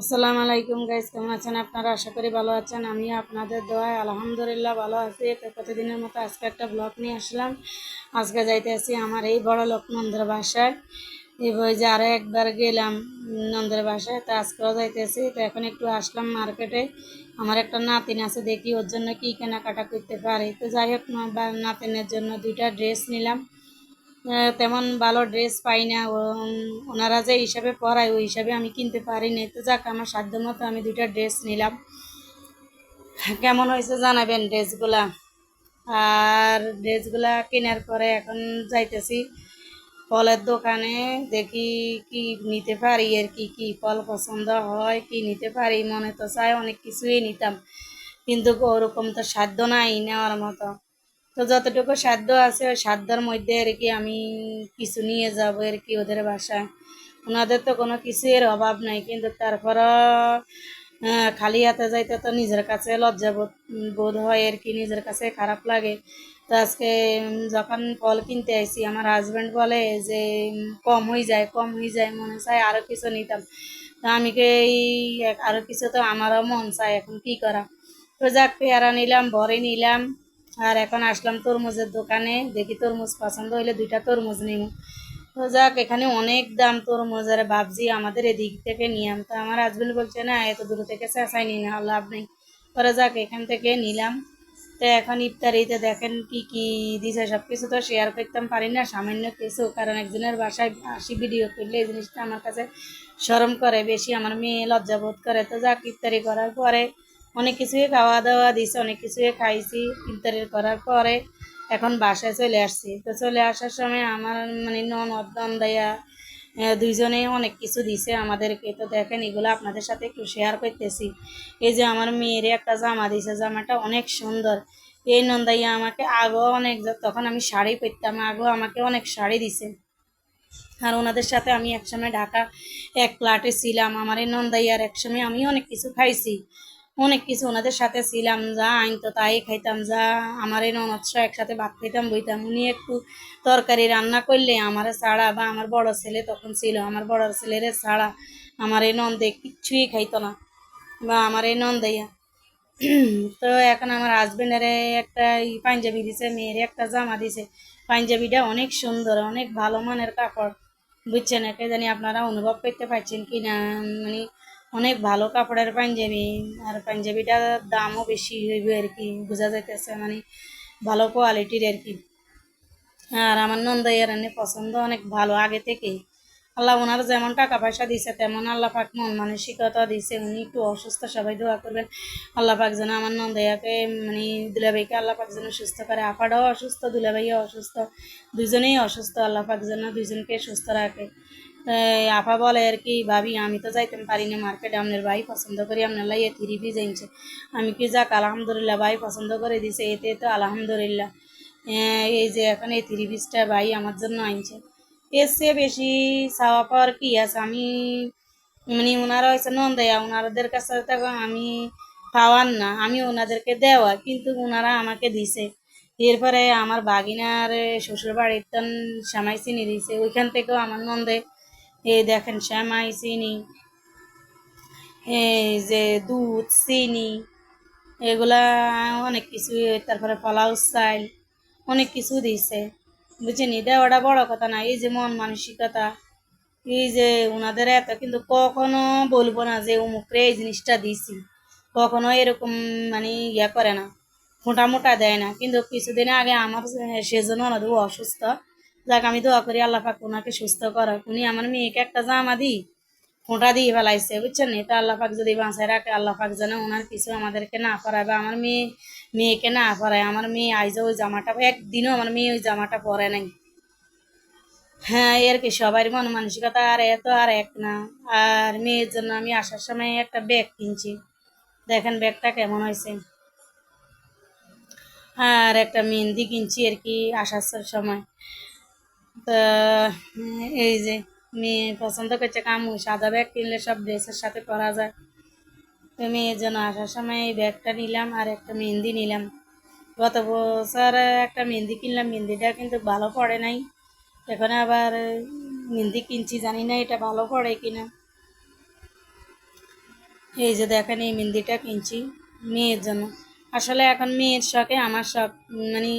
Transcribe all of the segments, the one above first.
আসসালামু আলাইকুম গাইস, কেমন আছেন আপনারা? আশা করি ভালো আছেন। আমি আপনাদের দোয়ায় আলহামদুলিল্লাহ ভালো আছি। তো প্রতিদিনের মতো আজকে একটা ব্লগ নিয়ে আসলাম। আজকে যাইতেছি আমার এই বড় লোক নন্দের বাসায়। এই বই যে আরও একবার গেলাম নন্দের বাসায়, তো আজকেও যাইতেছি তো এখন একটু আসলাম মার্কেটে আমার একটা নাতিন আছে, দেখি ওর জন্য কী কেনাকাটা করতে পারি। তো যাই হোক, নাতিনের জন্য দুইটা ড্রেস নিলাম। তেমন ভালো ড্রেস পাই না। ওনারা যে হিসাবে পরায় ওই হিসাবে আমি কিনতে পারি না তো যাক, আমার সাধ্য মতো আমি দুইটা ড্রেস নিলাম। কেমন হয়েছে জানাবেন ড্রেসগুলা আর ড্রেসগুলা কেনার পরে এখন যাইতেছি ফলের দোকানে, দেখি কি নিতে পারি আর কি কি ফল পছন্দ হয়, কি নিতে পারি। মনে তো চাই অনেক কিছুই নিতাম, কিন্তু ওরকম তো সাধ্য নাই নেওয়ার মতো। তো যতটুকু সাধ্য আছে ওই সাধ্যর মধ্যে আর কি আমি কিছু নিয়ে যাব আর কি ওদের বাসায়। ওনাদের তো কোনো কিছুর অভাব নাই কিন্তু তারপরও আহ, খালি হাতে যাইতে তো নিজের কাছে লজ্জা বোধ বোধ হয় আর কি নিজের কাছে খারাপ লাগে। তো আজকে যখন ফল কিনতে আইছি আমার হাজব্যান্ড বলে যে কম হয়ে যায় কম হয়ে যায় মনে চায় আরও কিছু নিতাম। তো আমি কে এই আরও কিছু তো আমারও মন চায় এখন কি করা? তো যাক পেয়ারা নিলাম ভরে নিলাম। আর এখন আসলাম তরমুজের দোকানে, দেখি তরমুজ পছন্দ হইলে দুইটা তরমুজ নিব তো যাক, এখানে অনেক দাম তরমুজ, আর ভাবছি আমাদের এদিক থেকে নিয়াম তো আমার হাজবেন্ড বলছে, না, এত দূর থেকে চেঁচাই নি, না, লাভ নেই। পরে যাক, এখান থেকে নিলাম। তো এখন ইফতারিতে দেখেন কি কি দিছে সব কিছু তো শেয়ার করতাম, পারি না, সামান্য কিছু, কারণ একজনের বাসায় আসি ভিডিও করলে এই জিনিসটা আমার কাছে শরম করে, বেশি আমার মেয়ে লজ্জা বোধ করে। তো যাক, ইফতারি করার পরে অনেক কিছুই খাওয়া দাওয়া দিছে, অনেক কিছুই খাইছি ইফতারি করার পরে এখন বাসায় চলে আসছি। তো চলে আসার সময় আমার মানে ননদ নন্দাইয়া দুইজনেই অনেক কিছু দিছে আমাদেরকে। তো দেখেন, এগুলো আপনাদের সাথে একটু শেয়ার করতেছি। এই যে আমার মেয়ের একটা জামা দিছে, জামাটা অনেক সুন্দর। এই নন্দাইয়া আমাকে আগেও অনেক তখন আমি শাড়ি পরতাম, আগেও আমাকে অনেক শাড়ি দিছে। আর ওনাদের সাথে আমি একসময় ঢাকা এক প্লাটে ছিলাম। আমার এই নন্দাইয়ার একসময় আমি অনেক কিছু খাইছি। অনেক কিছু ওনাদের সাথে ছিলাম, যা আইন তো তাই খাইতাম, যা আমার এই ননদসা একসাথে ভাত খাইতাম, বইতাম। উনি একটু তরকারি রান্না করলে আমার ছাড়া বা আমার বড় ছেলে তখন ছিল, আমার বড় ছেলের ছাড়া আমার এই নন্দে কিচ্ছুই খাইতো না বা আমার এই নন্দাইয়া তো এখন আমার হাজবেন্ডের একটা পাঞ্জাবি দিছে, মেয়ের একটা জামা দিছে। পাঞ্জাবিটা অনেক সুন্দর, অনেক ভালো মানের কাপড়। বুঝছেন, একে জানি আপনারা অনুভব করতে পারছেন কি না মানে অনেক ভালো কাপড়ের পাঞ্জাবি, আর পাঞ্জাবিটার দামও বেশি হইবে আর কি, বোঝা যাইতেছে মানে ভালো কোয়ালিটির আর কি। আর আমার নন্দাইয়ার এনে পছন্দ অনেক ভালো, আগে থেকেই। আল্লাহ ওনার যেমন টাকা পয়সা দিছে, তেমন আল্লাহ পাক মন মানসিকতা দিছে, উনি একটু অসুস্থ, সবাই দোয়া করবেন। আল্লাহ পাক যেন আমার নন্দাইয়াকে মানে দুলাভাইকে আল্লাহ পাক যেন সুস্থ করে। আপাটাও অসুস্থ, দুলাভাইও অসুস্থ দুজনেই অসুস্থ, আল্লাহ পাক যেন দুজনকে সুস্থ রাখে। আপা বলে আর কি ভাবি আমি তো যাইতে পারি না মার্কেটে আপনার ভাই পছন্দ করি আপনার লাই থ্রি পিস আমি কি যাক আলহামদুলিল্লাহ ভাই পছন্দ করে দিছে এতে তো আলহামদুলিল্লাহ। আহ, এই যে এখন এই থ্রি ভাই আমার জন্য আনছে। এর চেয়ে বেশি চাওয়া পাওয়ার কি আছে? আমি মানে ওনারা হয়েছে নন্দাইয়া ওনাদের কাছে তো আমি পাওয়ার না আমি ওনাদেরকে দেওয়া কিন্তু ওনারা আমাকে দিছে। এরপরে আমার বাগিনার শ্বশুর বাড়ির তন শ্যামাই চিনি দিছে ওইখান থেকেও আমার নন্দে এই দেখেন শ্যামাই চিনি এই যে দুধ, চিনি, এগুলা অনেক কিছু, তারপরে পোলাও চাইল অনেক কিছু দিছে বুঝছেন? দেওয়াটা বড় কথা না, এই যে মন মানসিকতা, এই যে ওনাদের এত, কিন্তু কখনো বলব না যে অমুকরে এই জিনিসটা দিছি কখনো এরকম মানে ইয়া করে না, মোটা মোটা দেয় না। কিন্তু কিছুদিন আগে আমার সেজন্য ওনাদের অসুস্থ। যাক, আমি দোয়া করি আল্লাহ পাক ওনাকে সুস্থ করো উনি আমার মেয়েকে একটা জামা দিই, ফোঁটা দিয়ে ফেলাইছে, বুঝছেন এটা আল্লাহ পাক যদি বাঁচায় রাখে, আল্লাহ পাক যেন ওনার কিছু আমাদেরকে না পরায় বা আমার মেয়ে, মেয়েকে না পরায় আমার মেয়ে আইজে ওই জামাটা, একদিনও আমার মেয়ে ওই জামাটা পরে নাই। হ্যাঁ এর কি সবার মন মানসিকতা? আর এত আর এক না। আর মেয়ের জন্য আমি আসার সময় একটা ব্যাগ কিনছি। দেখেন ব্যাগটা কেমন হয়েছে। আর একটা মেহেন্দি কিনছি আর কি আসার সময়। তো এই যে মেয়ে পছন্দ করছে কামু সাদা ব্যাগ কিনলে সব ড্রেসের সাথে পরা যায়। তো মেয়ের জন্য আসার সময় এই ব্যাগটা নিলাম আর একটা মেহেন্দি নিলাম। গত বছর একটা মেহেন্দি কিনলাম, মেহেন্দিটা কিন্তু ভালো পড়ে নাই। এখন আবার মেহেন্দি কিনছি, জানি না এটা ভালো পড়ে কিনা। এই যে দেখেন এই মেহেন্দিটা কিনছি মেয়ের জন্য। আসলে এখন মেয়ের শখে আমার শখ মানে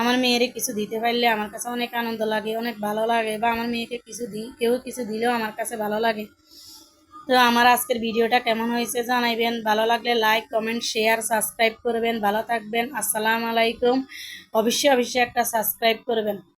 আমার মেয়েরে কিছু দিতে পারলে আমার কাছে অনেক আনন্দ লাগে, অনেক ভালো লাগে বা আমার মেয়েকে কিছু দিই কেউ কিছু দিলেও আমার কাছে ভালো লাগে। তো আমার আজকের ভিডিওটা কেমন হয়েছে জানাইবেন। ভালো লাগলে লাইক কমেন্ট শেয়ার সাবস্ক্রাইব করবেন। ভালো থাকবেন। আসসালামু আলাইকুম। অবশ্যই অবশ্যই একটা সাবস্ক্রাইব করবেন।